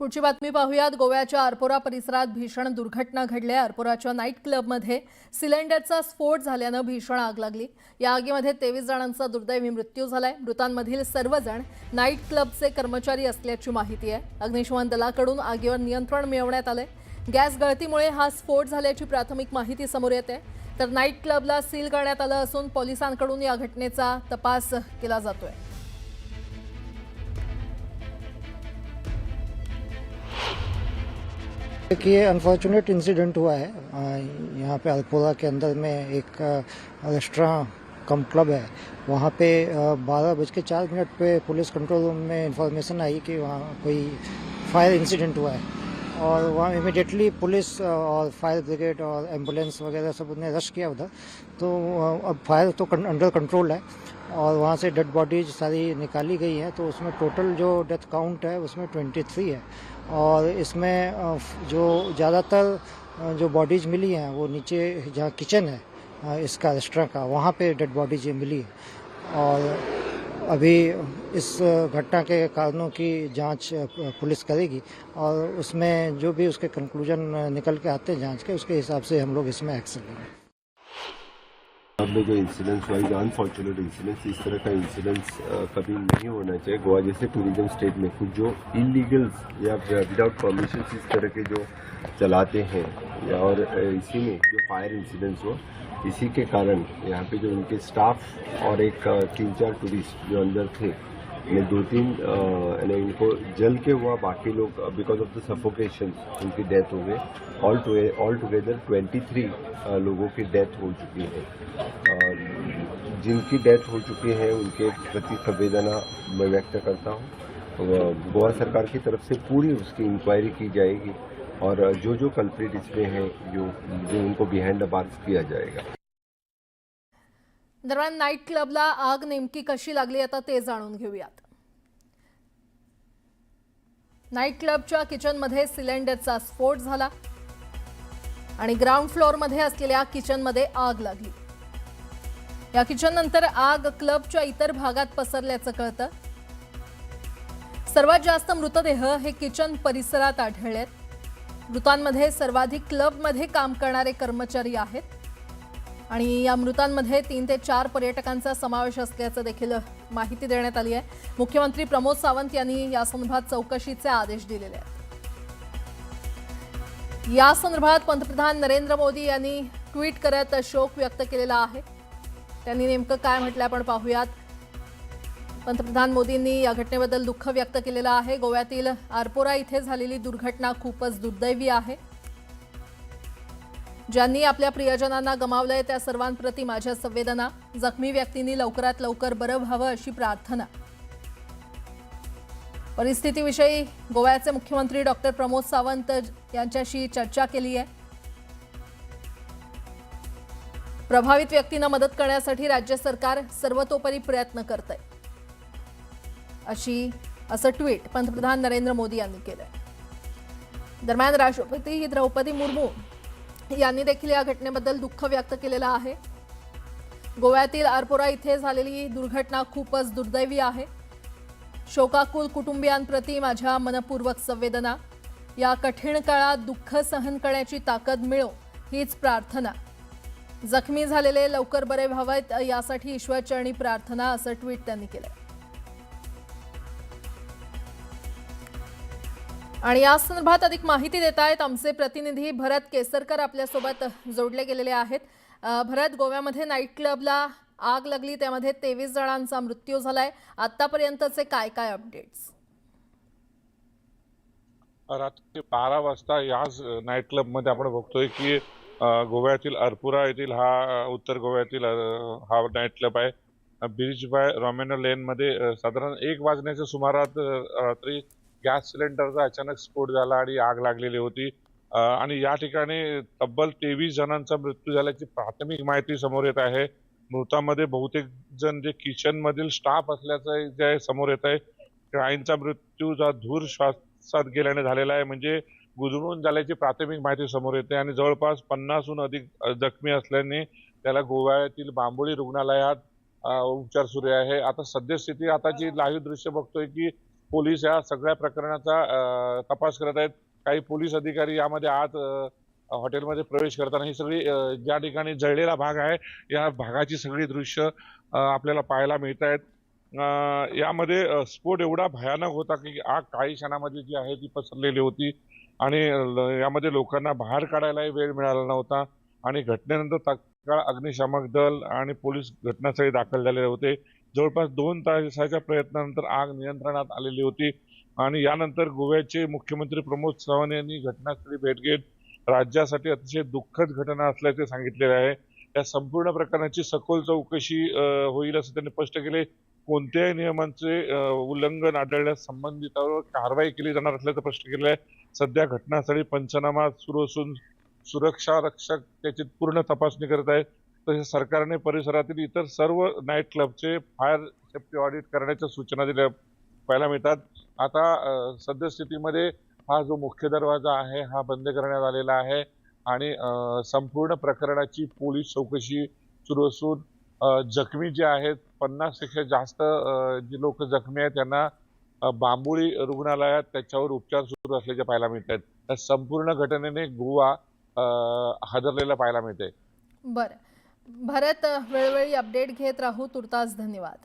पुढची बातमी पाहूयात. गोव्याच्या अर्पोरा परिसरात भीषण दुर्घटना घडल्या. अर्पोराच्या नाईट क्लबमध्ये सिलेंडरचा स्फोट झाल्यानं भीषण आग लागली. या आगीमध्ये तेवीस जणांचा दुर्दैवी मृत्यू झालाय. मृतांमधील सर्वजण नाईट क्लबचे कर्मचारी असल्याची माहिती आहे. अग्निशमन दलाकडून आगीवर नियंत्रण मिळवण्यात आलंय. गॅस गळतीमुळे हा स्फोट झाल्याची प्राथमिक माहिती समोर येते तर नाईट क्लबला सील करण्यात आलं असून पोलिसांकडून या घटनेचा तपास केला जातोय. एक ये अनफॉर्चुनेट इंसिडेंट हुआ है। यहाँ पे अल्पोरा के अंदर में एक रेस्ट्रा कम क्लब है। वहाँ पे बारह बज के चार मिनट पे पुलिस कंट्रोल रूम में इंफॉर्मेशन आई कि वहाँ कोई फायर इंसिडेंट हुआ है। और वहाँ इमिडिएटली पुलिस और फायर ब्रिगेड और एंबुलेंस वगैरह सबने रश किया उधर। तो अब फायर तो अंडर कंट्रोल है। और वहाँ से डेड बॉडीज सारी निकाली गई हैं। तो उसमें टोटल जो डेथ काउंट है, उसमें 23 है। और इसमें जो ज़्यादातर जो बॉडीज मिली हैं, वो नीचे जहाँ किचन है इसका रेस्टोरेंट का, वहाँ पे डेड बॉडीज मिली है। और अभी इस घटना के कारणों की जाँच पुलिस करेगी और उसमें जो भी उसके कंक्लूजन निकल के आते हैं जाँच के, उसके हिसाब से हम लोग इसमें एक्शन लेंगे। में जो इंसिडेंट्स हुआ जो अनफॉर्चुनेट इंसिडेंट्स इस तरह का इंसिडेंट्स कभी नहीं होना चाहिए। गोवा जैसे टूरिज़्म स्टेट में कुछ जो इलीगल्स या विदाउट परमिशन इस तरह के जो चलाते हैं और इसी में जो फायर इंसिडेंट्स हुआ इसी के कारण यहाँ पे जो उनके स्टाफ और एक तीन चार टूरिस्ट जो अंदर थे में दो तीन यानी इनको जल के हुआ बाकी लोग बिकॉज़ ऑफ़ द सफोकेशन उनकी डेथ हो गई all all together twenty three लोगों की डेथ हो चुकी है। जिनकी डेथ हो चुकी है, उनके प्रति संवेदना मैं व्यक्त करता हूँ। गोवा सरकार की तरफ़ से पूरी उसकी इंक्वायरी की जाएगी और जो जो कल्प्रिट इसमें हैं, जो जो उनको बिहाइंड द बार्स किया जाएगा। दरम्यान नाईट क्लबला आग नेमकी कशी लागली आता ते जाणून घेऊयात. नाईट क्लबच्या किचनमध्ये सिलेंडरचा स्फोट झाला आणि ग्राउंड फ्लोअरमध्ये असलेल्या किचनमध्ये आग लागली. या किचन नंतर आग क्लबच्या इतर भागात पसरल्याचं कळतं. सर्वात जास्त मृतदेह हे किचन परिसरात आढळलेत. मृतांमध्ये सर्वाधिक क्लबमध्ये काम करणारे कर्मचारी आहेत. आणि या मृतांमध्ये तीन ते चार पर्यटकांचा समावेश असल्याचं देखील माहिती देण्यात आली आहे. मुख्यमंत्री प्रमोद सावंत यांनी या संदर्भात चौकशीचे आदेश दिलेले आहेत. या संदर्भात पंतप्रधान नरेंद्र मोदी यांनी ट्विट करत शोक व्यक्त केलेला आहे. त्यांनी नेमकं काय म्हटलं आपण पाहूयात. पंतप्रधान मोदींनी या घटनेबद्दल दुःख व्यक्त केलेलं आहे. गोव्यातील आरपोरा इथे झालेली दुर्घटना खूपच दुर्दैवी आहे. ज्यांनी आपल्या प्रियजनांना गमावलंय त्या सर्वांप्रती माझ्या संवेदना. जखमी व्यक्तींनी लवकरात लवकर बरं व्हावं अशी प्रार्थना. परिस्थितीविषयी गोव्याचे मुख्यमंत्री डॉक्टर प्रमोद सावंत यांच्याशी चर्चा केली आहे. प्रभावित व्यक्तींना मदत करण्यासाठी राज्य सरकार सर्वतोपरी प्रयत्न करत आहे अशी असं ट्विट पंतप्रधान नरेंद्र मोदी यांनी केलंय. दरम्यान राष्ट्रपती द्रौपदी मुर्मू यांनी देखील या घटनेबद्दल दुःख व्यक्त केलेलं आहे. गोव्यातील आरपोरा इथे झालेली दुर्घटना खूपच दुर्दैवी आहे. शोकाकुल कुटुंबियांप्रती माझ्या मनपूर्वक संवेदना. या कठीण काळात दुःख सहन करण्याची ताकद मिळो हीच प्रार्थना. जखमी झालेले लवकर बरे व्हावेत यासाठी ईश्वरचरणी प्रार्थना असं ट्विट त्यांनी केलंय. आणि या संदर्भात अधिक माहिती देत आहेत आमचे प्रतिनिधी भरत केसरकर आपल्यासोबत जोडले गेलेले आहेत. भरत गोव्यामध्ये नाईट क्लबला आग लागली त्यामध्ये तेवीस जणांचा मृत्यू झालाय. आतापर्यंतचे काय काय अपडेट्स रात्री बारा वाजता याच नाईट क्लबमध्ये आपण बघतोय की गोव्यातील अरपुरा येथील हा उत्तर गोव्यातील हा नाईट क्लब आहे. ब्रिज बाय रॉमेनो लेन मध्ये साधारण एक वाजण्याच्या सुमारात रात्री गॅस सिलेंडरचा अचानक स्फोट झाला आणि आग लागलेली होती. आणि या ठिकाणी तब्बल तेवीस जणांचा मृत्यू झाल्याची प्राथमिक माहिती समोर येत आहे. मृतामध्ये बहुतेक जण जे किचन मधील स्टाफ असल्याचं जे आहे समोर येत आहे. क्राईनचा मृत्यू जा धूर श्वासात गेल्याने झालेला आहे. म्हणजे गुजरून झाल्याची प्राथमिक माहिती समोर येते. आणि जवळपास पन्नासहून अधिक जखमी असल्याने त्याला गोव्यातील बांबोळी रुग्णालयात उपचार सुरू आहे. आता सद्यस्थिती आताची लाईव्ह दृश्य बघतोय की पोलीस या सगळ्या प्रकरणाचा तपास करत आहेत. काही पोलीस अधिकारी यामध्ये आत हॉटेलमध्ये प्रवेश करताना ही सगळी ज्या ठिकाणी जळलेला भाग आहे या भागाची सगळी दृश्य आपल्याला पाहायला मिळत आहेत यामध्ये स्फोट एवढा भयानक होता की आग काही क्षणामध्ये जी आहे ती पसरलेली होती आणि ल- यामध्ये लोकांना बाहेर काढायलाही वेळ मिळाला नव्हता आणि घटनेनंतर तात्काळ अग्निशामक दल आणि पोलीस घटनास्थळी दाखल झालेले होते. जवळपास दोन तासाच्या प्रयत्नानंतर आग नियंत्रणात आलेली होती. आणि यानंतर गोव्याचे मुख्यमंत्री प्रमोद सावंत यांनी घटनास्थळी भेट घेत राज्यासाठी अतिशय दुःखद घटना असल्याचे सांगितलेले आहे. या संपूर्ण प्रकरणाची सखोल चौकशी होईल असं त्यांनी स्पष्ट केले. कोणत्याही नियमांचे उल्लंघन आढळल्यास संबंधितावर कारवाई केली जाणार असल्याचं स्पष्ट केलं आहे. सध्या घटनास्थळी पंचनामा सुरू असून सुरक्षा रक्षक त्याची पूर्ण तपासणी करत आहेत. तसेच सरकारने परिसरातील इतर सर्व नाईट क्लबचे फायर सेफ्टी ऑडिट करण्याच्या सूचना दिल्या पाहायला मिळतात. आता सद्यस्थितीमध्ये हा जो मुख्य दरवाजा आहे हा बंद करण्यात आलेला आहे आणि संपूर्ण प्रकरणाची पोलीस चौकशी सुरू असून जखमी जे आहेत पन्नासपेक्षा जास्त जी लोक जखमी आहेत त्यांना अ, बांबोळी रुग्णालयात त्याच्यावर उपचार सुरू असल्याचे पाहायला मिळत आहेत या संपूर्ण घटनेने गोवा हादरलेला पाहायला मिळते बरं. भरत वेळोवेळी अपडेट घेत राहू. तुर्तास धन्यवाद.